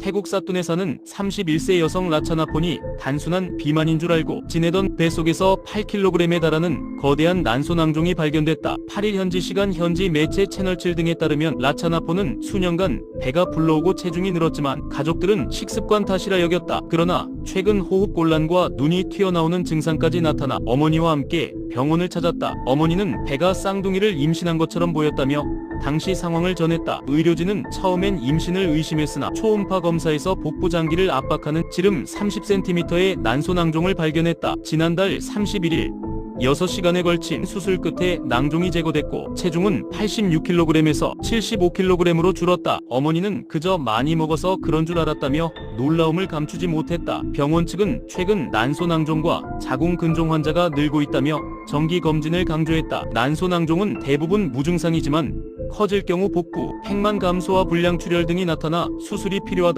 태국 사는 31세 여성 라차나폰이 단순한 비만인 줄 알고 지내던 뱃속에서 8kg에 달하는 거대한 난소낭종이 발견됐다. 8일 현지 시간 현지 매체 채널7 등에 따르면 라차나폰은 수년간 배가 불러오고 체중이 늘었지만 가족들은 식습관 탓이라 여겼다. 그러나 최근 호흡곤란과 눈이 튀어나오는 증상까지 나타나 어머니와 함께 병원을 찾았다. 어머니는 배가 쌍둥이를 임신한 것처럼 보였다며 당시 상황을 전했다. 의료진은 처음엔 임신을 의심했으나 초음파 검사에서 복부 장기를 압박하는 지름 30cm의 난소낭종을 발견했다. 지난달 31일 6시간에 걸친 수술 끝에 낭종이 제거됐고 체중은 86kg에서 75kg으로 줄었다. 어머니는 그저 많이 먹어서 그런 줄 알았다며 놀라움을 감추지 못했다. 병원 측은 최근 난소낭종과 자궁근종 환자가 늘고 있다며 정기 검진을 강조했다. 난소낭종은 대부분 무증상이지만 커질 경우 복부, 팽만 감소와 불량 출혈 등이 나타나 수술이 필요하다.